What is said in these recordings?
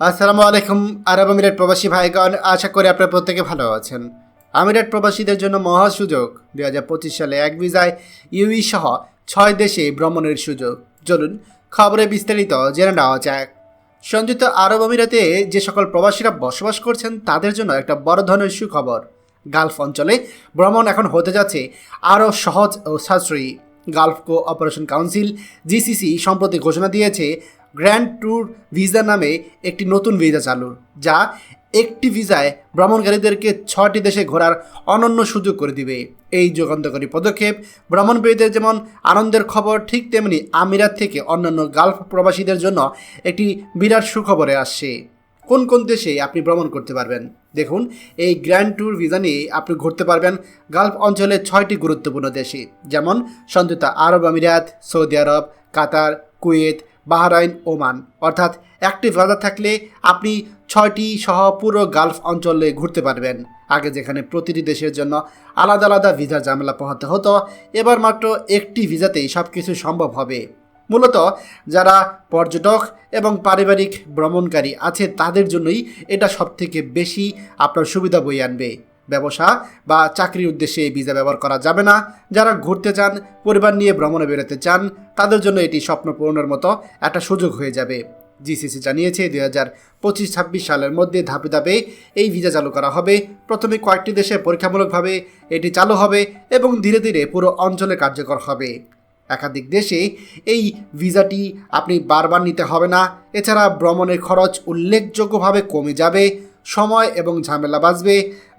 আসসালামু আলাইকুম, আরব আমিরাত প্রবাসী ভাইগণ, আশা করি আপনারা প্রত্যেকে ভালো আছেন। আমিরাত প্রবাসীদের জন্য মহা সুযোগ, দুই হাজার পঁচিশ সালে এক ভিসায় ইউই সহ ছয় দেশে ভ্রমণের সুযোগ। চলুন, খবরে বিস্তারিত জেনে নেওয়া যাক। সংযুক্ত আরব আমিরাতে যে সকল প্রবাসীরা বসবাস করছেন, তাদের জন্য একটা বড় ধরনের সুখবর। গালফ অঞ্চলে ভ্রমণ এখন হতে যাচ্ছে আরও সহজ ও সাশ্রয়ী। Gulf cooperation council, GCC সম্প্রতি ঘোষণা দিয়েছে গ্র্যান্ড ট্যুর ভিসা নামে একটি নতুন ভিসা চালু, যা একটি ভিসায় ভ্রমণকারীদেরকে ছটি দেশে ঘোরার অনন্য সুযোগ করে দিবে। এই যুগান্তকারী পদক্ষেপ ভ্রমণপ্রিয়দের যেমন আনন্দের খবর, ঠিক তেমনি আমিরাত থেকে অন্যান্য গালফ প্রবাসীদের জন্য একটি বিরাট সুখবরে আসছে। কোন কোন দেশে আপনি ভ্রমণ করতে পারবেন? দেখুন, এই গ্র্যান্ড ট্যুর ভিসা নিয়ে আপনি ঘুরতে পারবেন গালফ অঞ্চলের ছয়টি গুরুত্বপূর্ণ দেশে, যেমন সংযুক্ত আরব আমিরাত, সৌদি আরব, কাতার, কুয়েত, বাহরাইন, ওমান। অর্থাৎ একটি ভিসা থাকলে আপনি ছয়টি সহ পুরো গালফ অঞ্চলে ঘুরতে পারবেন। আগে যেখানে প্রতিটি দেশের জন্য আলাদা আলাদা ভিসা ঝামেলা পোহাতে হতো, এবার মাত্র একটি ভিসাতেই সব কিছু সম্ভব হবে। মূলত যারা পর্যটক এবং পারিবারিক ভ্রমণকারী আছে তাদের জন্যই এটা সবথেকে বেশি আপনার সুবিধা বই আনবে। ব্যবসা বা চাকরির উদ্দেশ্যে এই ভিসা ব্যবহার করা যাবে না। যারা ঘুরতে চান, পরিবার নিয়ে ভ্রমণে বেরোতে চান, তাদের জন্য এটি স্বপ্ন পূরণের মতো একটা সুযোগ হয়ে যাবে। জিসিসি জানিয়েছে, দুই হাজার পঁচিশ ছাব্বিশ সালের মধ্যে ধাপে ধাপে এই ভিসা চালু করা হবে। প্রথমে কয়েকটি দেশে পরীক্ষামূলকভাবে এটি চালু হবে এবং ধীরে ধীরে পুরো অঞ্চলে কার্যকর হবে। একাধিক দেশে এই ভিসাটি আপনি বারবার নিতে হবে না। এছাড়া ভ্রমণের খরচ উল্লেখযোগ্যভাবে কমে যাবে, সময় এবং ঝামেলা বাঁচবে,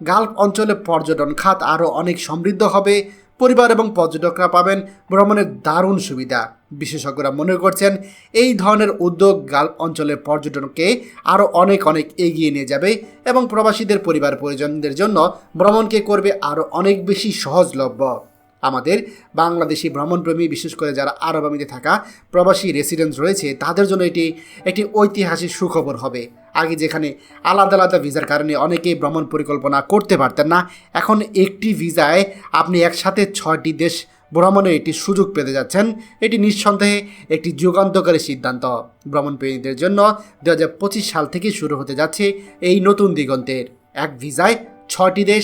গালফ অঞ্চলে পর্যটন খাত আরও অনেক সমৃদ্ধ হবে, পরিবার এবং পর্যটকরা পাবেন ভ্রমণের দারুণ সুবিধা। বিশেষজ্ঞরা মনে করছেন এই ধরনের উদ্যোগ গালফ অঞ্চলের পর্যটনকে আরও অনেক অনেক এগিয়ে নিয়ে যাবে এবং প্রবাসীদের পরিবার পরিজনদের জন্য ভ্রমণকে করবে আরও অনেক বেশি সহজলভ্য। আমাদের বাংলাদেশি ভ্রমণপ্রেমী, বিশেষ করে যারা আরব আমিতে থাকা প্রবাসী রেসিডেন্স রয়েছে, তাদের জন্য এটি একটি ঐতিহাসিক সুখবর হবে। আগে যেখানে আলাদা আলাদা ভিসার কারণে অনেকেই ভ্রমণ পরিকল্পনা করতে পারতেন না, এখন একটি ভিসায় আপনি একসাথে ছয়টি দেশ ভ্রমণের একটি সুযোগ পেতে যাচ্ছেন। এটি নিঃসন্দেহে একটি যুগান্তকারী সিদ্ধান্ত। ভ্রমণপ্রেমীদের জন্য দু হাজার পঁচিশ সাল থেকে শুরু হতে যাচ্ছে এই নতুন দিগন্তের। এক ভিসায় ছয়টি দেশ